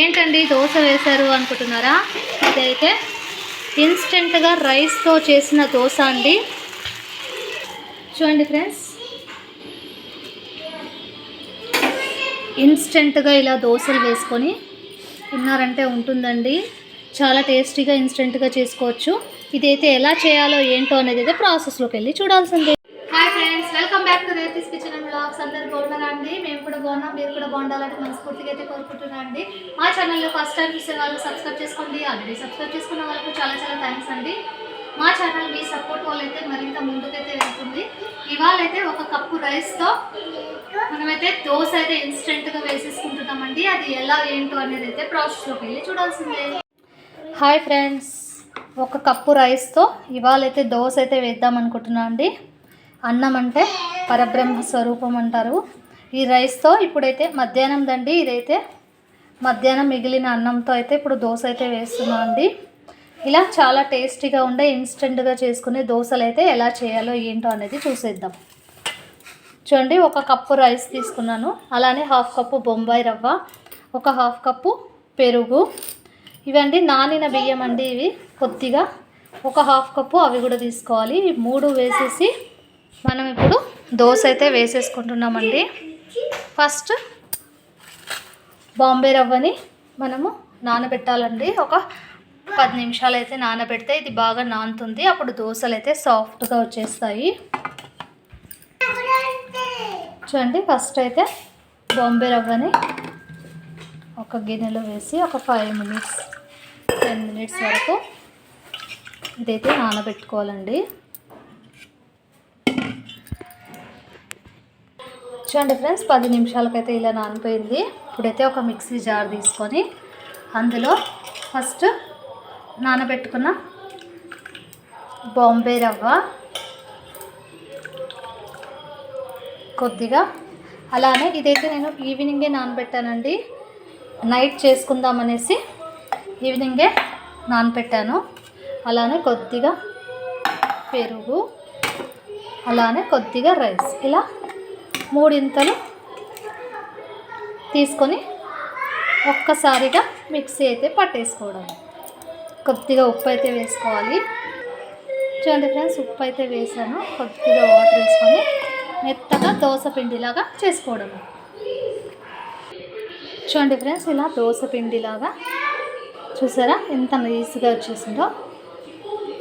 ఏంటండి దోశ వేశారు అనుకుంటున్నారా? ఇదైతే ఇన్స్టెంట్గా రైస్తో చేసిన దోశ అండి. చూడండి ఫ్రెండ్స్. ఇన్స్టెంట్గా ఇలా దోశలు వేసుకొని తిన్నారంటే ఉంటుందండి. చాలా టేస్టీగా ఇన్స్టెంట్గా చేసుకోవచ్చు. ఇదైతే ఎలా చేయాలో ఏంటో అనేది అయితే ప్రాసెస్లోకి వెళ్ళి చూడాల్సిందే. Hi friends welcome back to Rethi's kitchen and blogs అందరు బాగున్నారా అండి? మేము కూడా బాగున్నాం మీరు కూడా బాగుండాలంటే మనస్ఫూర్తిగా అయితే కోరుకుంటున్నాను అండి. మా ఛానల్లో ఫస్ట్ టైం చూసే వాళ్ళు సబ్స్క్రైబ్ చేసుకోండి. ఆల్రెడీ సబ్స్క్రైబ్ చేసుకున్న వాళ్ళకు చాలా చాలా థ్యాంక్స్ అండి. మా ఛానల్ మీ సపోర్ట్ వల్ల అయితే మరింత ముందుకైతే వెళ్తుంది. ఇవాళ అయితే ఒక కప్పు రైస్తో మనమైతే దోశ అయితే ఇన్స్టెంట్గా వేసేసుకుంటున్నామండి అది ఎలా ఏంటో అనేది అయితే ప్రాసెస్లోకి వెళ్ళి చూడాల్సిందే. హాయ్ ఫ్రెండ్స్ ఒక కప్పు రైస్తో ఇవాళ అయితే దోశ అయితే వేద్దాం అనుకుంటున్నాం అండి. అన్నం అంటే పరబ్రహ్మ స్వరూపం అంటారు ఈ రైస్తో ఇప్పుడైతే మధ్యాహ్నం దండి. ఇదైతే మధ్యాహ్నం మిగిలిన అన్నంతో అయితే ఇప్పుడు దోశ అయితే వేస్తున్నాం అండి. ఇలా చాలా టేస్టీగా ఉండే ఇన్స్టెంట్గా చేసుకునే దోశలు అయితే ఎలా చేయాలో ఏంటో అనేది చూసేద్దాం. చూడండి ఒక కప్పు రైస్ తీసుకున్నాను. అలానే హాఫ్ కప్పు బొంబాయి రవ్వ ఒక హాఫ్ కప్పు పెరుగు. ఇవండి నానిన బియ్యం అండి ఇవి. కొద్దిగా ఒక హాఫ్ కప్పు అవి కూడా తీసుకోవాలి. ఈ మూడు వేసేసి మనం ఇప్పుడు దోశ అయితే వేసేసుకుంటున్నామండి. ఫస్ట్ బాంబే రవ్వని మనము నానబెట్టాలండి. ఒక పది నిమిషాలు అయితే నానబెడితే ఇది బాగా నానుతుంది. అప్పుడు దోశలు అయితే సాఫ్ట్గా వచ్చేస్తాయి. చూడండి ఫస్ట్ అయితే బాంబే రవ్వని ఒక గిన్నెలో వేసి ఒక ఫైవ్ మినిట్స్ టెన్ మినిట్స్ వరకు ఇదైతే నానబెట్టుకోవాలండి. చూడండి ఫ్రెండ్స్ పది నిమిషాలకైతే ఇలా నానిపోయింది. ఇప్పుడైతే ఒక మిక్సీ జార్ తీసుకొని అందులో ఫస్ట్ నానబెట్టుకున్న బాంబే రవ్వ కొద్దిగా. అలానే ఇదైతే నేను ఈవినింగే నానబెట్టానండి. నైట్ చేసుకుందాం అనేసి ఈవినింగే నానబెట్టాను. అలానే కొద్దిగా పెరుగు అలానే కొద్దిగా రైస్. ఇలా మూడింతలు తీసుకొని ఒక్కసారిగా మిక్సీ అయితే పట్టేసుకోవడం. కొద్దిగా ఉప్పు అయితే వేసుకోవాలి. చూడండి ఫ్రెండ్స్ ఉప్పు అయితే వేసాను. కొద్దిగా వాటర్ వేసుకొని మెత్తగా దోశ పిండిలాగా చేసుకోవడం. చూడండి ఫ్రెండ్స్ ఇలా దోశ పిండిలాగా చూసారా? ఎంత నైస్గా వచ్చేసిందో.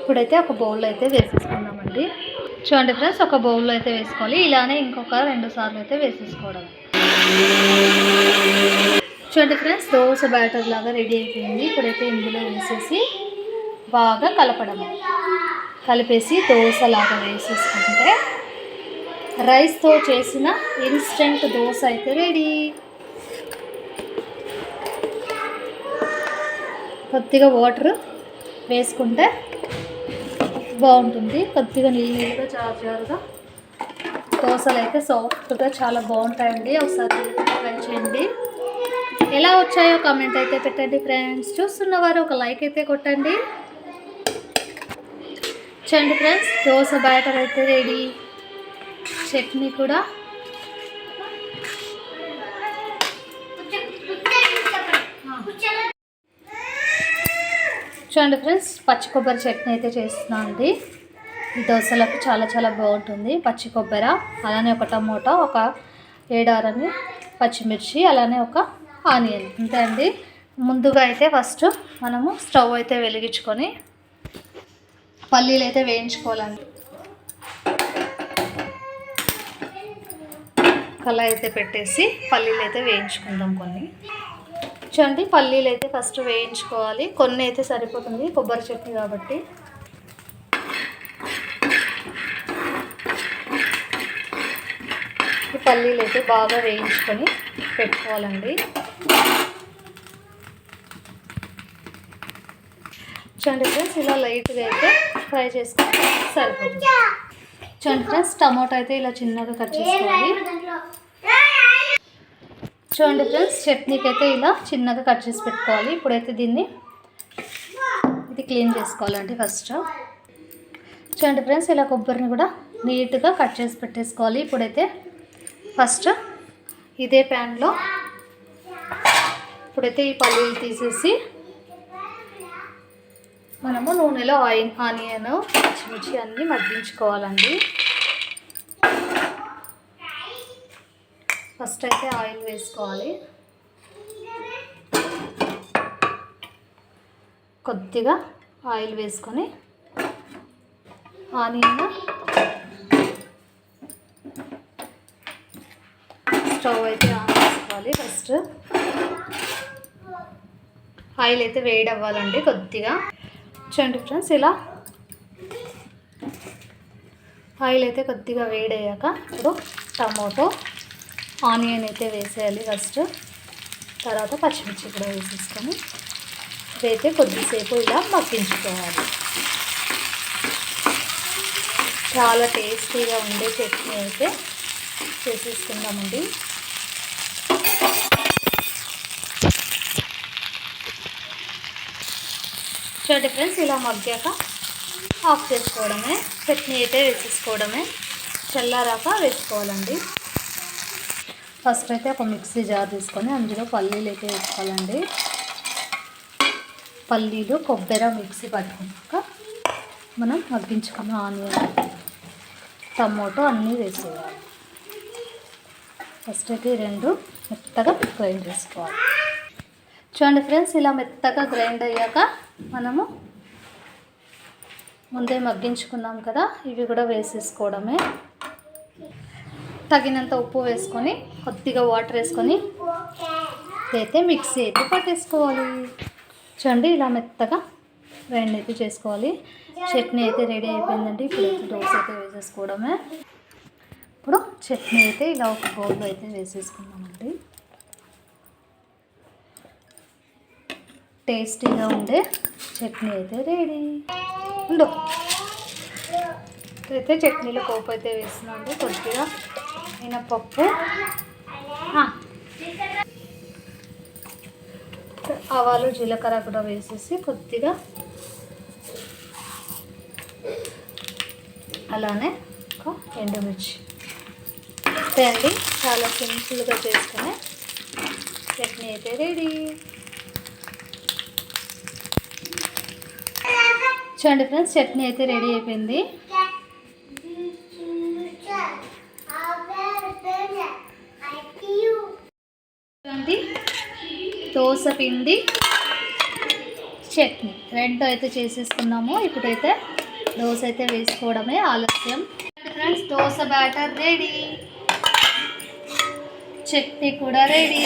ఇప్పుడైతే ఒక బౌల్లో అయితే వేసేసుకుందామండి. చూడండి ఫ్రెండ్స్ ఒక బౌల్లో అయితే వేసుకోవాలి. ఇలానే ఇంకొక రెండు సార్లు అయితే వేసేసుకోవడం. చూడండి ఫ్రెండ్స్ దోశ బ్యాటర్ లాగా రెడీ అయిపోయింది. ఇప్పుడైతే ఇందులో వేసేసి బాగా కలపడము. కలిపేసి దోశలాగా వేసేసుకుంటే రైస్తో చేసిన ఇన్స్టెంట్ దోశ అయితే రెడీ కొద్దిగా వాటర్ వేసుకుంటే బాగుంటుంది. కొద్దిగా నీళ్ళు నీళ్ళుగా జారు జారుగా. దోశలు అయితే సాఫ్ట్గా చాలా బాగుంటాయండి. ఒకసారి ట్రై చేయండి. ఎలా వచ్చాయో కామెంట్ అయితే పెట్టండి ఫ్రెండ్స్. చూస్తున్నవారు ఒక లైక్ అయితే కొట్టండి. చూడండి ఫ్రెండ్స్ దోశ బ్యాటర్ అయితే రెడీ. చట్నీ కూడా చూడండి ఫ్రెండ్స్ పచ్చి కొబ్బరి చట్నీ అయితే చేస్తున్నాను అండి. ఈ దోశలకు చాలా చాలా బాగుంటుంది పచ్చి కొబ్బరి. అలానే ఒక టమోటా ఒక ఏడారని పచ్చిమిర్చి అలానే ఒక ఆనియన్. అంతే అండి. ముందుగా అయితే ఫస్ట్ మనము స్టవ్ అయితే వెలిగించుకొని పల్లీలు అయితే వేయించుకోవాలండి. కళాయి అయితే పెట్టేసి పల్లీలు అయితే వేయించుకుందాం కొన్ని. చూడండి పల్లీలు అయితే ఫస్ట్ వేయించుకోవాలి. కొన్ని అయితే సరిపోతుంది. కొబ్బరి చట్నీ కాబట్టి. ఈ పల్లీలు అయితే బాగా వేయించుకొని పెట్టుకోవాలండి. చూడండి ఫ్రెండ్స్ ఇలా లైట్గా అయితే ఫ్రై చేసుకొని సరిపోతుంది. చూడండి ఫ్రెండ్స్ టమోటా అయితే ఇలా చిన్నగా కట్ చేసుకోవాలి. చూడండి ఫ్రెండ్స్ చట్నీకి అయితే ఇలా చిన్నగా కట్ చేసి పెట్టుకోవాలి. ఇప్పుడైతే దీన్ని ఇది క్లీన్ చేసుకోవాలండి ఫస్ట్ చూడండి ఫ్రెండ్స్ ఇలా కొబ్బరిని కూడా నీట్గా కట్ చేసి పెట్టేసుకోవాలి. ఇప్పుడైతే ఫస్ట్ ఇదే ప్యాన్లో ఇప్పుడైతే ఈ పల్లీలు తీసేసి మనము నూనెలో ఆయిల్ ఆనియన్ పచ్చిమిర్చి అన్నీ మగ్గించుకోవాలండి. ఫస్ట్ అయితే ఆయిల్ వేసుకోవాలి. కొద్దిగా ఆయిల్ వేసుకొని ఆనియన్ స్టవ్ అయితే ఆన్ చేసుకోవాలి ఫస్ట్. ఆయిల్ అయితే వేడి అవ్వాలండి కొద్దిగా. చూడండి ఫ్రెండ్స్ ఇలా ఆయిల్ అయితే కొద్దిగా వేడయ్యాక ఇప్పుడు టమాటో ఆనియన్ అయితే వేసేయాలి ఫస్ట్. తర్వాత పచ్చిమిర్చి కూడా వేసేసుకొని ఇదైతే కొద్దిసేపు ఇలా మగ్గించుకోవాలి. చాలా టేస్టీగా ఉండే చట్నీ అయితే చేసేసుకుందామండి. చూడండి ఫ్రెండ్స్ ఇలా మగ్గాక ఆఫ్ చేసుకోవడమే చట్నీ అయితే వేసేసుకోవడమే చల్లారాక వేసుకోవాలండి. ఫస్ట్ అయితే ఒక మిక్సీ జార్ తీసుకొని అందులో పల్లీలు అయితే వేసుకోవాలండి. పల్లీలు కొబ్బరి మిక్సీ పట్టుకున్నాక మనం మగ్గించుకున్న ఆనియన్ టమోటో అన్నీ వేసేయాలి. ఫస్ట్ అయితే రెండు మెత్తగా గ్రైండ్ చేసుకోవాలి. చూడండి ఫ్రెండ్స్ ఇలా మెత్తగా గ్రైండ్ అయ్యాక మనము ముందే మగ్గించుకున్నాం కదా ఇవి కూడా వేసేసుకోవడమే. తగినంత ఉప్పు వేసుకొని కొద్దిగా వాటర్ వేసుకొని అయితే మిక్సీ అయితే పట్టేసుకోవాలి. చూడండి ఇలా మెత్తగా గ్రైండ్ అయితే చేసుకోవాలి. చట్నీ అయితే రెడీ అయిపోయిందండి. ఇప్పుడు దోశ అయితే వేసేసుకోవడమే. ఇప్పుడు చట్నీ అయితే ఇలా ఒక బౌల్లో అయితే వేసేసుకున్నామండి టేస్టీగా ఉండే చట్నీ అయితే రెడీ. ఉండు. అయితే చట్నీలో పోపు అయితే వేస్తున్నాను. కొద్దిగా మినపప్పు. ఆవాలు జీలకర్ర కూడా వేసేసి కొద్దిగా అలానే ఒక ఎండుమిర్చి. అంతే అండి. చాలా సింపుల్గా చేసుకునే చట్నీ అయితే రెడీ. చూడండి ఫ్రెండ్స్ చట్నీ అయితే రెడీ అయిపోయింది చూడండి దోశ పిండి చట్నీ. రెండు అయితే చేసేసుకున్నాము. ఇప్పుడైతే దోశ అయితే వేసుకోవడమే ఆలస్యం. Friends dosa batter ready. Chutney కూడా రెడీ.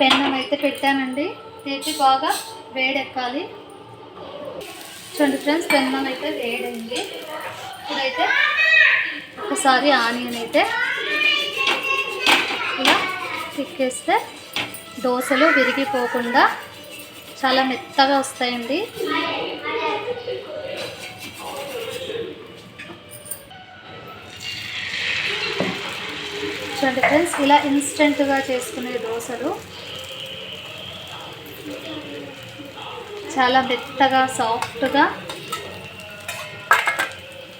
పెన్నం అయితే పెట్టానండి. తెచ్చి బాగా వేడెక్కాలి. చూడండి ఫ్రెండ్స్ పెన్నం అయితే వేడైంది. ఇప్పుడైతే ఒకసారి ఆనియన్ అయితే ఇలా తిక్కేస్తే దోశలు విరిగిపోకుండా చాలా మెత్తగా వస్తాయండి. చూడండి ఫ్రెండ్స్ ఇలా ఇన్స్టెంట్గా చేసుకునే దోశలు చాలా మెత్తగా సాఫ్ట్గా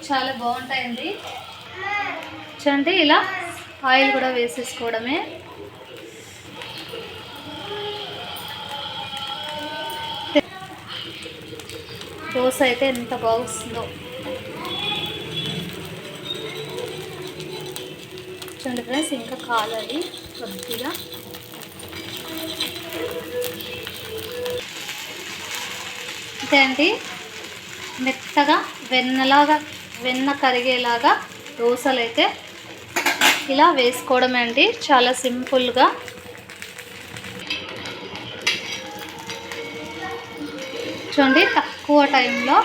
చాలా బాగుంటాయండి. చూడండి ఇలా ఆయిల్ కూడా వేసేసుకోవడమే. దోశ అయితే ఎంత బాగుస్తుందో చూడండి ఫ్రెండ్స్ ఇంకా కాలాలి కొద్దిగా. అంతే అండి. మెత్తగా వెన్నలాగా వెన్న కరిగేలాగా దోశలు అయితే ఇలా వేసుకోవడమే అండి. చాలా సింపుల్గా చూడండి తక్కువ టైంలో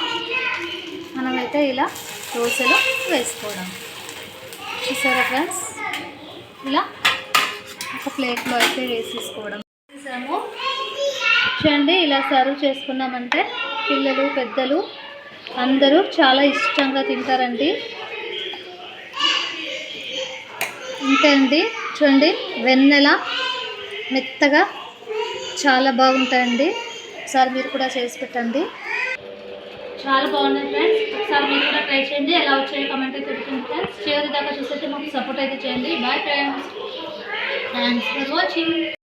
మనమైతే ఇలా దోశలు వేసుకోవడం. చూసారా ఫ్రెండ్స్? ఇలా ఒక ప్లేట్లో అయితే వేసేసుకోవడం. వేసాము చూడండి ఇలా సర్వ్ చేసుకున్నామంటే పిల్లలు పెద్దలు అందరూ చాలా ఇష్టంగా తింటారండి. అంతే అండి. చూడండి వెన్నెల మెత్తగా చాలా బాగుంటాయండి. ఒకసారి మీరు కూడా చేసి పెట్టండి. చాలా బాగున్నాయి ఫ్రెండ్స్. ఒకసారి మీరు కూడా ట్రై చేయండి. ఎలా వచ్చాయో కమెంట్ అయితే పెట్టండి ఫ్రెండ్స్. చివరి దాకా చూసైతే మాకు సపోర్ట్ అయితే చేయండి. Bye friends thanks for watching